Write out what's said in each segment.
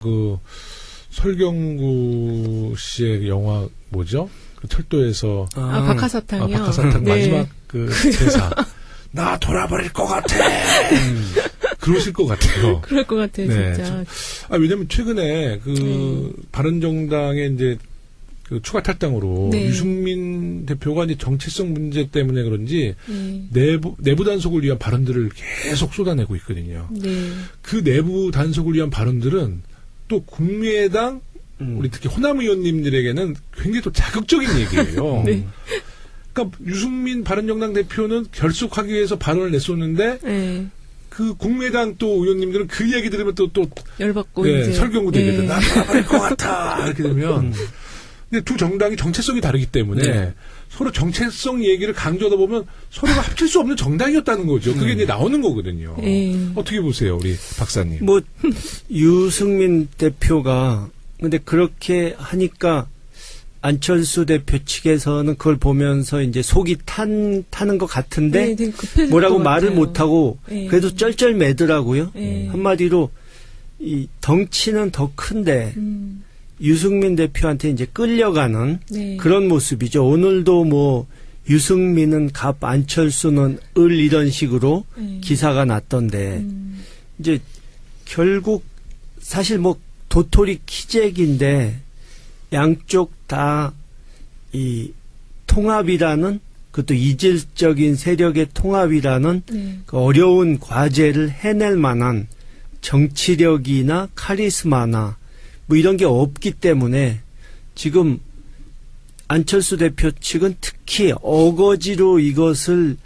그 설경구 씨의 영화 뭐죠? 그 철도에서 아, 박하사탕이요. 아, 박하사탕 네. 마지막 그 대사 나 돌아버릴 것 같아. 음, 그러실 것 같아요. 그럴 것 같아요, 네, 진짜. 아 왜냐면 최근에 그 네. 바른정당의 이제 그 추가 탈당으로 네. 유승민 대표가 이제 정체성 문제 때문에 그런지 네. 내부 내부 단속을 위한 발언들을 계속 쏟아내고 있거든요. 네. 그 내부 단속을 위한 발언들은 또 국민의당 음. 우리 특히 호남 의원님들에게는 굉장히 또 자극적인 얘기예요. 네. 그러니까 유승민 바른정당 대표는 결속하기 위해서 발언을 냈었는데 네. 그 국민의당 또 의원님들은 그 얘기 들으면 또 또 열받고 네, 이제. 설경구 되거든. 네. 나 돌아버릴 것 같아. 이렇게 되면. 음. 근데 두 정당이 정체성이 다르기 때문에 네. 서로 정체성 얘기를 강조하다 보면 서로가 합칠 수 없는 정당이었다는 거죠. 그게 음. 이제 나오는 거거든요. 네. 어떻게 보세요, 우리 박사님? 뭐 유승민 대표가 근데 그렇게 하니까 안철수 대표 측에서는 그걸 보면서 이제 속이 탄 타는 것 같은데 네, 뭐라고 것 말을. 못 하고 네. 그래도 쩔쩔매더라고요. 네. 한마디로 이 덩치는 더 큰데 음, 유승민 대표한테 이제 끌려가는 네. 그런 모습이죠. 오늘도 뭐 유승민은 갑 안철수는 을 이런 식으로 네. 기사가 났던데 음, 이제 결국 사실 뭐 도토리 키재기인데 양쪽 다 이 통합이라는 그것도 이질적인 세력의 통합이라는 네. 그 어려운 과제를 해낼 만한 정치력이나 카리스마나 뭐 이런 게 없기 때문에 지금 안철수 대표 측은 특히 어거지로 이것을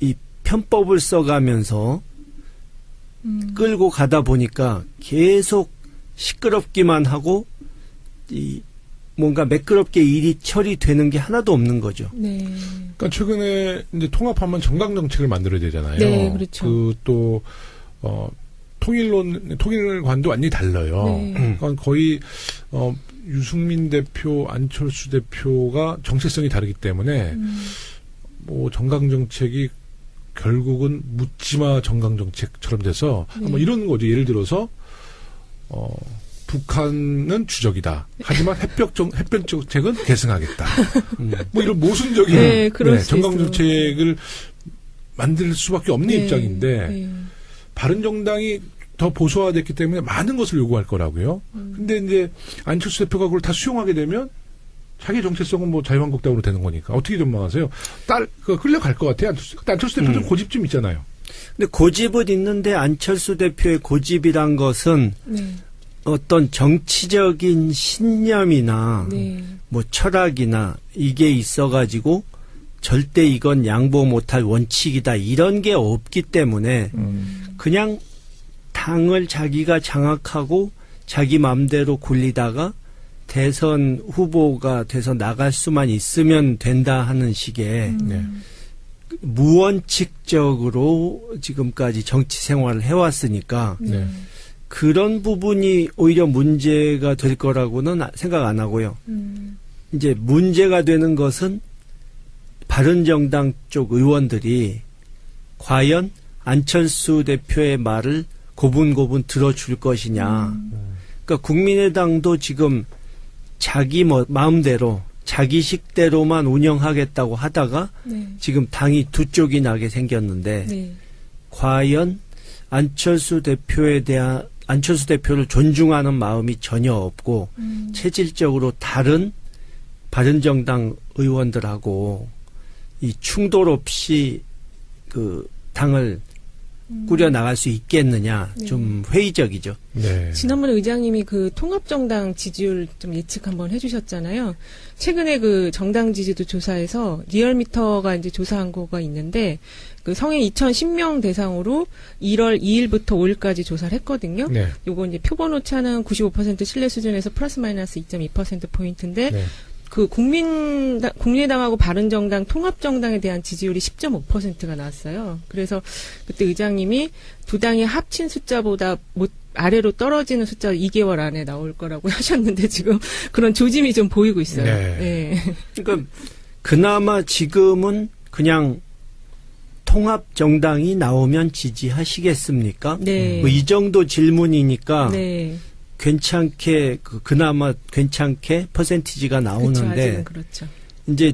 이 편법을 써가면서 음, 끌고 가다 보니까 계속 시끄럽기만 하고 이 뭔가 매끄럽게 일이 처리되는 게 하나도 없는 거죠. 네. 그러니까 최근에 이제 통합하면 정강 정책을 만들어야 되잖아요. 네, 그렇죠. 그또 어, 통일론 통일관도 완전히 달라요. 네. 그러니까 거의 어, 유승민 대표, 안철수 대표가 정체성이 다르기 때문에 음, 뭐 정강 정책이 결국은 묻지마 정강 정책처럼 돼서 네. 뭐 이런 거죠. 예를 들어서 어 북한은 주적이다. 하지만 햇볕 정 햇볕 정책은 계승하겠다. 음. 뭐 이런 모순적인 네, 수 정강. 정책을 만들 수밖에 없는 네. 입장인데 네. 바른 정당이 더 보수화됐기 때문에 많은 것을 요구할 거라고요. 음. 근데 이제 안철수 대표가 그걸 다 수용하게 되면 자기 정체성은 뭐 자유한국당으로 되는 거니까 어떻게 전망하세요? 딸그 끌려갈 것 같아요. 안철수, 안철수 대표 좀 음. 고집 좀 있잖아요. 근데 고집은 있는데 안철수 대표의 고집이란 것은 네. 어떤 정치적인 신념이나 네. 뭐 철학이나 이게 있어가지고 절대 이건 양보 못할 원칙이다 이런 게 없기 때문에 그냥 당을 자기가 장악하고 자기 맘대로 굴리다가 대선 후보가 돼서 나갈 수만 있으면 된다 하는 식의 음. 네. 무원칙적으로 지금까지 정치 생활을 해왔으니까 네. 그런 부분이 오히려 문제가 될 거라고는 생각 안 하고요. 음, 이제 문제가 되는 것은 바른정당 쪽 의원들이 과연 안철수 대표의 말을 고분고분 들어줄 것이냐. 음. 그러니까 국민의당도 지금 자기 뭐 마음대로 자기 식대로만 운영하겠다고 하다가 네. 지금 당이 두 쪽이 나게 생겼는데 네. 과연 안철수 대표에 대한 안철수 대표를 존중하는 마음이 전혀 없고 음, 체질적으로 다른 바른정당 의원들하고 이 충돌 없이 그 당을 음. 꾸려 나갈 수 있겠느냐 네. 좀 회의적이죠. 네. 지난번에 의장님이 그 통합정당 지지율 좀 예측 한번 해주셨잖아요. 최근에 그 정당 지지도 조사에서 리얼미터가 이제 조사한 거가 있는데 그 성인 2,010명 대상으로 1월 2일부터 5일까지 조사를 했거든요. 네. 요거 이제 표본 오차는 95% 신뢰 수준에서 플러스 마이너스 2.2% 포인트인데 네. 그 국민 국민의당하고 바른정당 통합정당에 대한 지지율이 10.5%가 나왔어요. 그래서 그때 의장님이 두 당이 합친 숫자보다 못 아래로 떨어지는 숫자 2개월 안에 나올 거라고 하셨는데 지금 그런 조짐이 좀 보이고 있어요. 네. 네. 그러니까 그나마 지금은 그냥 통합 정당이 나오면 지지하시겠습니까? 네. 뭐 이 정도 질문이니까 네. 괜찮게 그, 그나마 괜찮게 퍼센티지가. 나오는데 아직은 그렇죠. 이제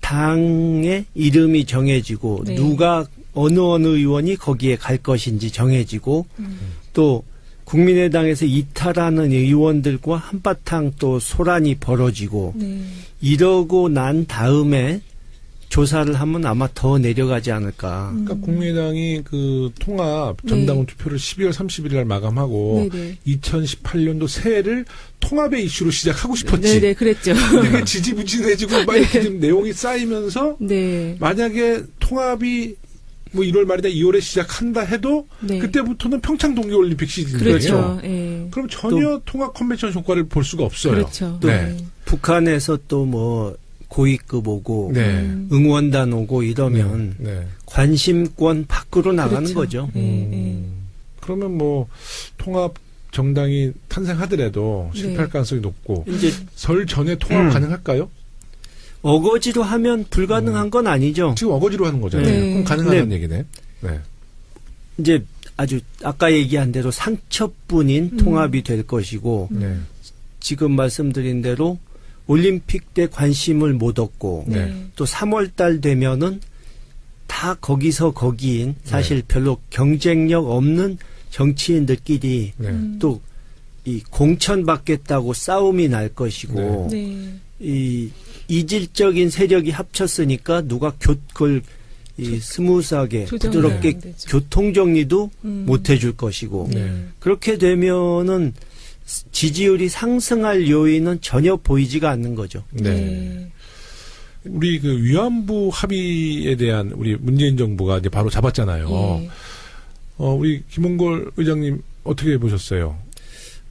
당의 이름이 정해지고 네. 누가 어느 어느 의원이 거기에 갈 것인지 정해지고 음. 또 국민의당에서 이탈하는 의원들과 한바탕 또 소란이 벌어지고 네. 이러고 난 다음에 조사를 하면 아마 더 내려가지 않을까. 그러니까 국민의당이 그 통합 전당원 투표를 12월 30일 날 마감하고 네네. 2018년도 새해를 통합의 이슈로 시작하고 싶었지. 네네, 그랬죠. 되게 지지부진해지고 막 이렇게 좀 내용이 쌓이면서 네. 만약에 통합이 뭐 1월 말이다 2월에 시작한다 해도 네. 그때부터는 평창 동계올림픽 시즌이에요. 그렇죠. 예. 그럼 전혀 통합 컨벤션 효과를 볼 수가 없어요. 그렇죠. 네. 북한에서 또 뭐 고위급 오고 네. 음. 응원단 오고 이러면 네. 관심권 밖으로 나가는 그렇죠. 거죠. 예, 음. 그러면 뭐 통합 정당이 탄생하더라도 네. 실패할 가능성이 높고 이제 설 전에 통합 음. 가능할까요? 어거지로 하면 불가능한 건 아니죠. 지금 어거지로 하는 거잖아요. 네. 그럼 가능하다는 네. 얘기네. 네. 이제 아주 아까 얘기한 대로 상처뿐인 음. 통합이 될 것이고 네. 지금 말씀드린 대로 올림픽 때 관심을 못 얻고 네. 네. 또 3월 달 되면은 다 거기서 거기인 사실 네. 별로 경쟁력 없는 정치인들끼리 네. 음. 또이 공천 받겠다고 싸움이 날 것이고 네. 이 이질적인 세력이 합쳤으니까 누가 교, 그걸 이 스무스하게 부드럽게. 교통 정리도 음. 못 해줄 것이고 네. 그렇게 되면은 지지율이 상승할 요인은 전혀 보이지가 않는 거죠. 네. 우리 그 위안부 합의에 대한 우리 문재인 정부가 이제 바로 잡았잖아요. 예. 어, 우리 김홍걸 의장님 어떻게 보셨어요?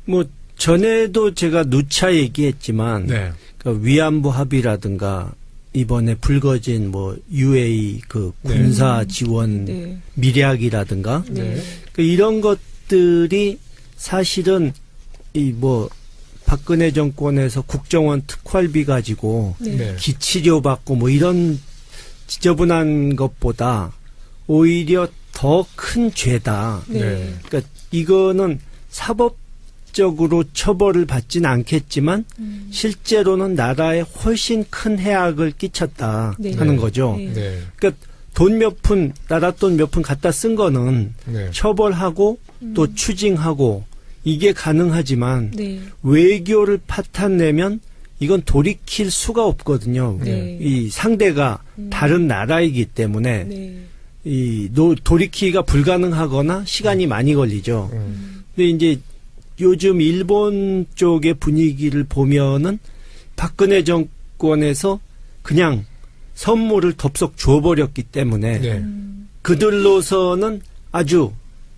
뭐 전에도 제가 누차 얘기했지만 네. 그 위안부 합의라든가 이번에 불거진 뭐 UA 그 네. 군사 지원 네. 미략이라든가 네. 그 이런 것들이 사실은 이 뭐 박근혜 정권에서 국정원 특활비 가지고 네. 네. 기치료 받고 뭐 이런 지저분한 것보다 오히려 더 큰 죄다. 네. 네. 그러니까 이거는 사법적으로 처벌을 받지는 않겠지만 음. 실제로는 나라에 훨씬 큰 해악을 끼쳤다 네. 하는 네. 거죠. 네. 네. 그러니까 돈 몇 푼, 나라 돈 몇 푼 갖다 쓴 거는 네. 처벌하고 또 추징하고 이게 가능하지만 네. 외교를 파탄내면 이건 돌이킬 수가 없거든요. 네. 이 상대가 음. 다른 나라이기 때문에 네. 이 노, 돌이키기가 불가능하거나 시간이 많이 걸리죠. 음. 근데 이제 요즘 일본 쪽의 분위기를 보면은 박근혜 정권에서 그냥 선물을 덥석 줘버렸기 때문에 네. 음. 그들로서는 아주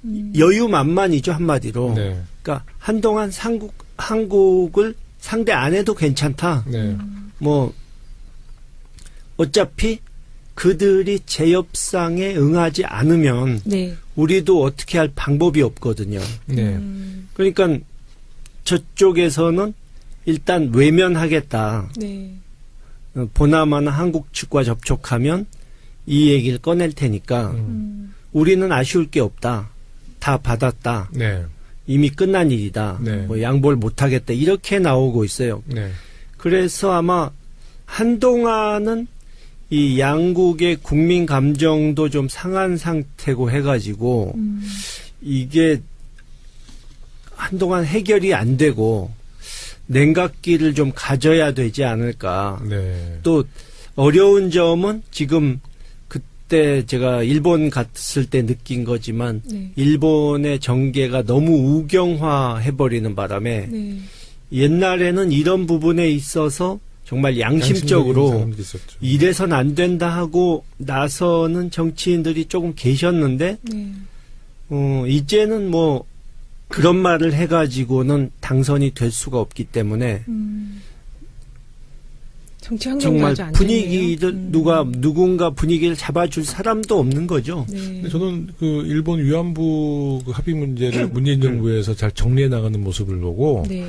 음. 여유만만이죠 한마디로. 네. 그러니까 한동안 한국 한국을 상대 안 해도 괜찮다. 네. 뭐 어차피 그들이 재협상에 응하지 않으면 네. 우리도 어떻게 할 방법이 없거든요. 네. 음. 그러니까 저쪽에서는 일단 외면하겠다. 네. 어, 보나마나 한국 측과 접촉하면 이 얘기를 꺼낼 테니까 음. 음. 우리는 아쉬울 게 없다. 다 받았다. 네. 이미 끝난 일이다. 네. 뭐 양보를 못 하겠다. 이렇게 나오고 있어요. 네. 그래서 아마 한동안은 이 양국의 국민 감정도 좀 상한 상태고 해가지고 음. 이게 한동안 해결이 안 되고 냉각기를 좀 가져야 되지 않을까. 네. 또 어려운 점은 지금 그때 제가 일본 갔을 때 느낀 거지만 네. 일본의 정계가 너무 우경화 해버리는 바람에 네. 옛날에는 이런 부분에 있어서 정말 양심적으로. 이래선 안 된다 하고 나서는 정치인들이 조금 계셨는데 네. 어, 이제는 뭐 그런 말을 해가지고는 당선이 될 수가 없기 때문에 음. 정말 좋네요. 음. 누가 누군가 분위기를 잡아줄 사람도 없는 거죠. 네. 근데 저는 그 일본 위안부 그 합의 문제를 문재인 정부에서 잘 정리해 나가는 모습을 보고 네.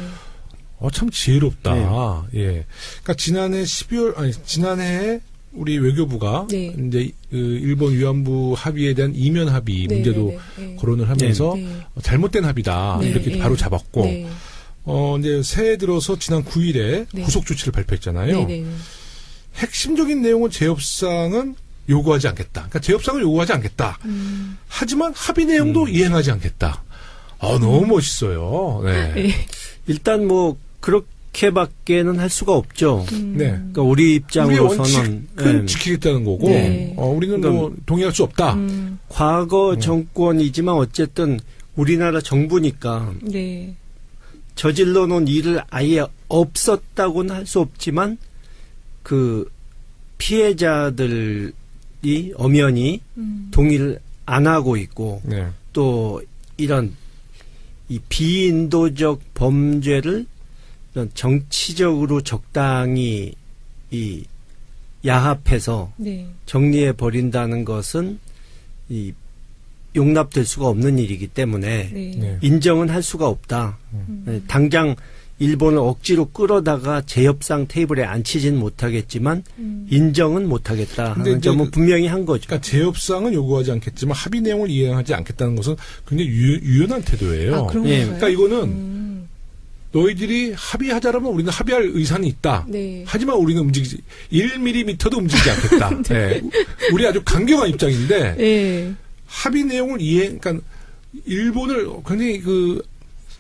어참 지혜롭다. 예. 그러니까 지난해 12월 아니 지난해 우리 외교부가 네. 이제 그 일본 위안부 합의에 대한 이면 합의 네, 문제도 네, 네. 거론을 하면서 네. 어, 잘못된 합의다 네, 이렇게 네. 바로 잡았고 네. 어, 이제 새해 들어서 지난 9일에 네. 구속 조치를 발표했잖아요. 네네. 핵심적인 내용은 재협상은 요구하지 않겠다. 그러니까 재협상을 요구하지 않겠다. 음, 하지만 합의 내용도 이행하지 않겠다. 아, 너무 멋있어요. 네. 네. 일단 뭐 그렇게밖에는 할 수가 없죠. 음, 네. 그러니까 우리 입장으로서는 예, 지키겠다는 거고, 네. 어, 우리는 그러니까 뭐 동의할 수 없다. 음, 과거 네. 정권이지만 어쨌든 우리나라 정부니까 네. 저질러 놓은 일을 아예 없었다고는 할 수 없지만 그 피해자들이 엄연히 음, 동의를 안 하고 있고 네. 또 이런 이 비인도적 범죄를 이런 정치적으로 적당히 이 야합해서 네. 정리해 버린다는 것은 이 용납될 수가 없는 일이기 때문에 네. 네. 인정은 할 수가 없다. 음, 네, 당장 일본을 억지로 끌어다가 재협상 테이블에 앉히진 못하겠지만 음, 인정은 못하겠다 하는 점은 그- 분명히 한 거죠. 그러니까 재협상은 요구하지 않겠지만 합의 내용을 이행하지 않겠다는 것은 굉장히 유, 유연한 태도예요. 아, 그런 예? 그러니까 이거는 음, 너희들이 합의하자라면 우리는 합의할 의사는 있다. 네. 하지만 우리는 움직이지 1mm도 움직이지 않겠다. 네. 우리 아주 강경한 입장인데 네. 합의 내용을 이행, 그러니까 일본을 굉장히 그,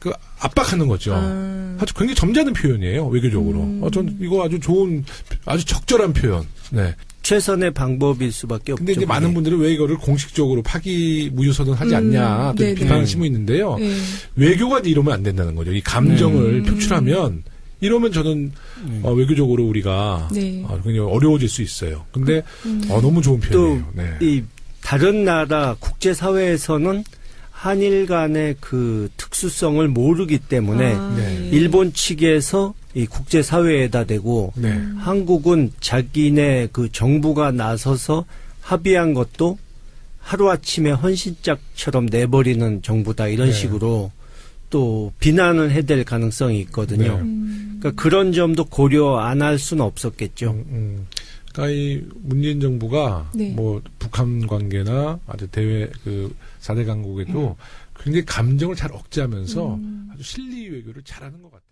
그 압박하는 거죠. 아, 아주 굉장히 점잖은 표현이에요 외교적으로. 음. 어, 전 이거 아주 좋은, 아주 적절한 표현. 네. 최선의 방법일 수밖에 없죠. 근데 이제 많은. 분들은 왜 이거를 공식적으로 파기 무효선언 하지 음, 않냐 또. 비판을 심고 있는데요. 네. 외교가 이러면 안 된다는 거죠. 이 감정을 음. 표출하면 이러면 저는 음. 어, 외교적으로 우리가 네. 어, 굉장히 어려워질 수 있어요. 근데 음. 어, 너무 좋은 표현이에요. 네. 이 다른 나라 국제 사회에서는 한일 간의 그 특수성을 모르기 때문에 아, 네. 일본 측에서 이 국제 사회에다 대고 네. 한국은 자기네 그 정부가 나서서 합의한 것도 하루아침에 헌신짝처럼 내버리는 정부다 이런 네. 식으로 또 비난을 해댈 가능성이 있거든요. 네. 음, 그러니까 그런 점도 고려 안 할 수는 없었겠죠. 음, 음. 그러니까 이 문재인 정부가 네. 뭐 북한 관계나 아주 대외 그 4대 강국에도 굉장히 감정을 잘 억제하면서 음. 아주 실리 외교를 잘하는 것 같아요.